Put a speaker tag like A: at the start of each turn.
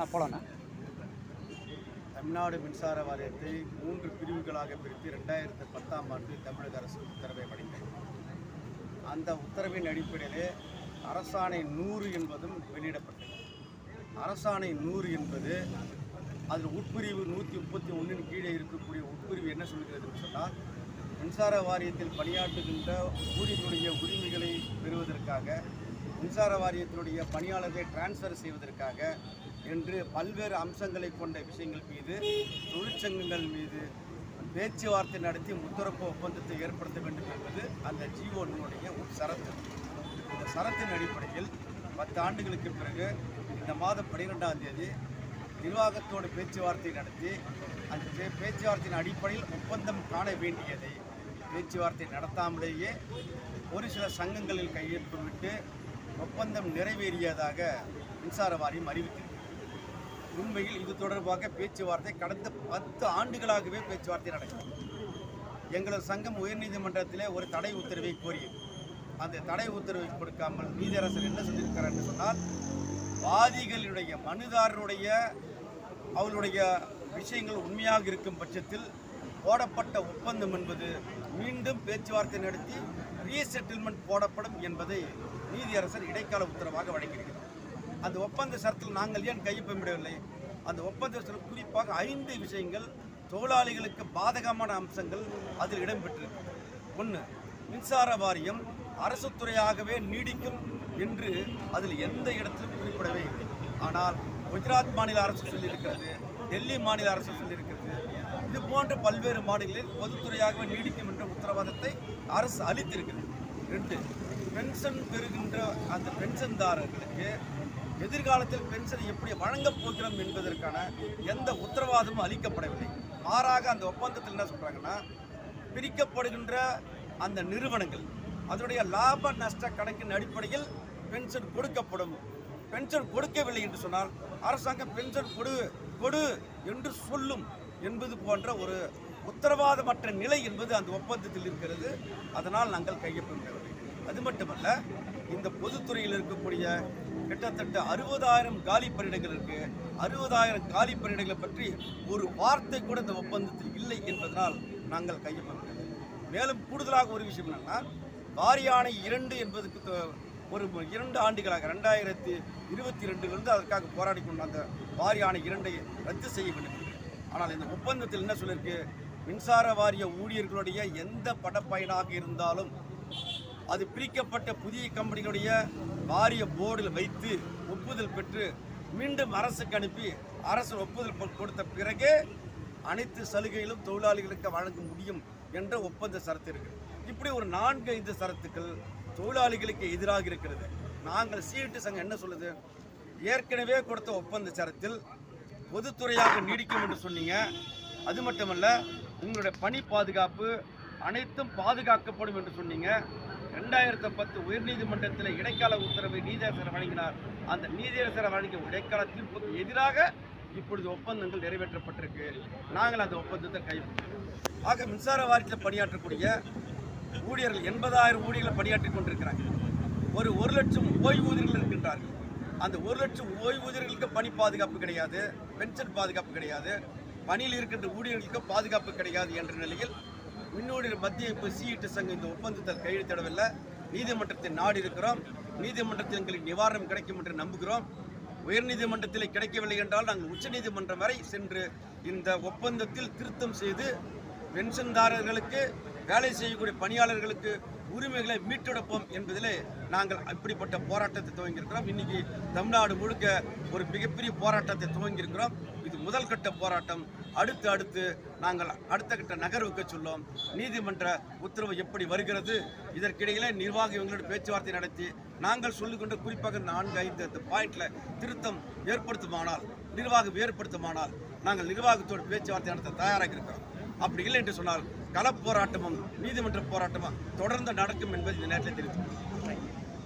A: நான் போகலாண்ணா
B: தமிழ்நாடு மின்சார வாரியத்தை மூன்று பிரிவுகளாக பிரித்து ரெண்டாயிரத்து பத்தாம் ஆண்டு தமிழக அரசு உத்தரவை வழங்கியது. அந்த உத்தரவின் அடிப்படையிலே அரசாணை நூறு என்பதும் வெளியிடப்பட்டது. அரசாணை நூறு என்பது அதில் உட்பிரிவு நூற்றி முப்பத்தி ஒன்றின் கீழே இருக்கக்கூடிய உட்பிரிவு என்ன சொல்கிறதுன்னு சொன்னால் மின்சார வாரியத்தில் பணியாற்றுகின்ற ஊழியர்களுடைய உரிமைகளை பெறுவதற்காக மின்சார வாரியத்தினுடைய பணியாளர்களை டிரான்ஸ்ஃபர் செய்வதற்காக என்று பல்வேறு அம்சங்களை கொண்ட விஷயங்கள் மீது தொழிற்சங்கங்கள் மீது பேச்சுவார்த்தை நடத்தி முத்தரப்பு ஒப்பந்தத்தை ஏற்படுத்த வேண்டும் என்பது அந்த ஜிஓனுடைய ஒரு சரத்து. இந்த சரத்தின் அடிப்படையில் பத்து ஆண்டுகளுக்கு பிறகு இந்த மாதம் பனிரெண்டாம் தேதி நிர்வாகத்தோடு பேச்சுவார்த்தை நடத்தி அந்த பேச்சுவார்த்தையின் அடிப்படையில் ஒப்பந்தம் காண வேண்டியதை பேச்சுவார்த்தை நடத்தாமலேயே ஒரு சில சங்கங்களில் கையெழுத்து விட்டு ஒப்பந்தம் நிறைவேறியதாக மின்சார வாரியம் அறிவித்தது உண்மையில் இது தொடர்பாக பேச்சுவார்த்தை கடந்த பத்து ஆண்டுகளாகவே பேச்சுவார்த்தை நடக்கிறது. எங்களது சங்கம் உயர்நீதிமன்றத்திலே ஒரு தடை உத்தரவை கோரியது. அந்த தடை உத்தரவை கொடுக்காமல் நீதியரசர் என்ன சொல்லியிருக்கிறார் என்று சொன்னால் வாதிகளுடைய மனுதாரருடைய அவளுடைய விஷயங்கள் உண்மையாக இருக்கும் பட்சத்தில் போடப்பட்ட ஒப்பந்தம் என்பது மீண்டும் பேச்சுவார்த்தை நடத்தி ரீசெட்டில்மெண்ட் போடப்படும் என்பதை நீதியரசர் இடைக்கால உத்தரவாக வழங்கியிருக்கிறார். அந்த ஒப்பந்த சரத்தில் நாங்கள் ஏன் கையொப்பமிடவில்லை அந்த ஒப்பந்த சரத்தில் குறிப்பாக ஐந்து விஷயங்கள் தொழிலாளிகளுக்கு பாதகமான அம்சங்கள் அதில் இடம்பெற்றிருக்கு. ஒன்று மின்சார வாரியம் அரசு துறையாகவே நீடிக்கும் என்று அதில் எந்த இடத்திலும் குறிப்பிடவே இல்லை. ஆனால் குஜராத் மாநில அரசு சொல்லியிருக்கிறது டெல்லி மாநில அரசு சொல்லியிருக்கிறது இது போன்ற பல்வேறு மாநிலங்களில் பொதுத்துறையாகவே நீடிக்கும் என்ற உத்தரவாதத்தை அரசு அளித்திருக்கிறது. ரெண்டு பென்ஷன் பெறுகின்ற அந்த பென்ஷன்தாரர்களுக்கு எதிர்காலத்தில் பென்ஷன் எப்படி வழங்கப் போகிறோம் என்பதற்கான எந்த உத்தரவாதமும் அளிக்கப்படவில்லை. மாறாக அந்த ஒப்பந்தத்தில் என்ன சொல்கிறாங்கன்னா பிரிக்கப்படுகின்ற அந்த நிறுவனங்கள் அதனுடைய லாப நஷ்ட கணக்கின் அடிப்படையில் பென்ஷன் கொடுக்கப்படும். பென்ஷன் கொடுக்கவில்லை என்று சொன்னால் அரசாங்கம் பென்ஷன் கொடு கொடு என்று சொல்லும் என்பது போன்ற ஒரு உத்தரவாதமற்ற நிலை என்பது அந்த ஒப்பந்தத்தில் இருக்கிறது. அதனால் நாங்கள் கையொப்பம் அது மட்டுமல்ல இந்த பொதுத்துறையில் இருக்கக்கூடிய கிட்டத்தட்ட அறுபதாயிரம் காலி பணியிடங்கள் இருக்கு. அறுபதாயிரம் காலி பணியிடங்களை பற்றி ஒரு வார்த்தை கூட இந்த ஒப்பந்தத்தில் இல்லை என்பதனால் நாங்கள் கையொப்பமிடவில்லை மேலும் கூடுதலாக ஒரு விஷயம் என்னென்னா வாரியானை இரண்டு என்பதுக்கு ஒரு இரண்டு ஆண்டுகளாக ரெண்டாயிரத்தி இருபத்தி ரெண்டுலேருந்து அதற்காக போராடி கொண்டு அந்த வாரியானை இரண்டை ரத்து செய்ய வேண்டும் ஆனால் இந்த ஒப்பந்தத்தில் என்ன சொல்லியிருக்கு? மின்சார வாரிய ஊழியர்களுடைய எந்த படப்பயனாக இருந்தாலும் அது பிரிக்கப்பட்ட புதிய கம்பெனிகளுடைய வாரிய போர்டில் வைத்து ஒப்புதல் பெற்று மீண்டும் அரசுக்கு அனுப்பி அரசு ஒப்புதல் கொடுத்த பிறகே அனைத்து சலுகைகளும் தொழிலாளிகளுக்கு வழங்க முடியும் என்ற ஒப்பந்த சரத்து இருக்கு. இப்படி ஒரு நான்கு ஐந்து சரத்துக்கள் தொழிலாளிகளுக்கு எதிராக இருக்கிறது. நாங்கள் சீட்டு சங்கம் என்ன சொல்லுது? ஏற்கனவே கொடுத்த ஒப்பந்த சரத்தில் பொதுத்துறையாக நீடிக்கும் என்று சொன்னீங்க. அது மட்டுமல்ல உங்களுடைய பணி பாதுகாப்பு அனைத்தும் பாதுகாக்கப்படும் என்று சொன்னீங்க. ரெண்டாயிரத்தி பத்து உயர்நீதிமன்றத்தில் இடைக்கால உத்தரவை நீதியரசர் வழங்கினார். அந்த நீதியரசர் வழங்கிய இடைக்கால தீர்ப்புக்கு எதிராக இப்பொழுது ஒப்பந்தங்கள் நிறைவேற்றப்பட்டிருக்கு. நாங்கள் அந்த ஒப்பந்தத்தை கைப்பற்றோம் ஆக மின்சார வாரியத்தில் பணியாற்றக்கூடிய ஊழியர்கள் எண்பதாயிரம் ஊழியர்களை பணியாற்றி கொண்டிருக்கிறாங்க ஒரு ஒரு லட்சம் ஓய்வூதியர்கள் இருக்கின்றார்கள். அந்த ஒரு லட்சம் ஓய்வூதியர்களுக்கு பணி பாதுகாப்பு கிடையாது. பென்ஷன் பாதுகாப்பு கிடையாது. பணியில் இருக்கின்ற ஊழியர்களுக்கு பாதுகாப்பு கிடையாது என்ற நிலையில் மின்னூழியர் மத்திய இப்போ சிஇட்டு சங்கம் இந்த ஒப்பந்தத்தில் கையெழுத்திடவில்லை நீதிமன்றத்தை நாடி இருக்கிறோம். நீதிமன்றத்தில் எங்களுக்கு நிவாரணம் கிடைக்கும் என்று நம்புகிறோம். உயர்நீதிமன்றத்தில் கிடைக்கவில்லை என்றால் நாங்கள் உச்சநீதிமன்றம் வரை சென்று இந்த ஒப்பந்தத்தில் திருத்தம் செய்து பென்ஷன்தாரர்களுக்கு வேலை செய்யக்கூடிய பணியாளர்களுக்கு உரிமைகளை மீட்டெடுப்போம் என்பதிலே நாங்கள் அப்படிப்பட்ட போராட்டத்தை துவங்கியிருக்கிறோம். இன்னைக்கு தமிழ்நாடு முழுக்க ஒரு மிகப்பெரிய போராட்டத்தை துவங்கியிருக்கிறோம். இது முதல் கட்ட போராட்டம். அடுத்து அடுத்து நாங்கள் அடுத்த கட்ட நகர்வுக்கு சொல்லும். நீதிமன்ற உத்தரவு எப்படி வருகிறது? இதற்கிடையிலே நிர்வாகம் இவங்களோட பேச்சுவார்த்தை நடத்தி நாங்கள் சொல்லிக்கொண்ட குறிப்பாக நான்கு ஐந்து பாயிண்டில் திருத்தம் ஏற்படுத்துமானால் நிர்வாகம் ஏற்படுத்துமானால் நாங்கள் நிர்வாகத்தோடு பேச்சுவார்த்தை நடத்த தயாராக இருக்கிறோம். அப்படி இல்லை என்று சொன்னால் களப்போராட்டமும் நீதிமன்ற போராட்டமும் தொடர்ந்து நடக்கும் என்பது இந்த நேரத்தில் தெரிவித்துள்ளோம்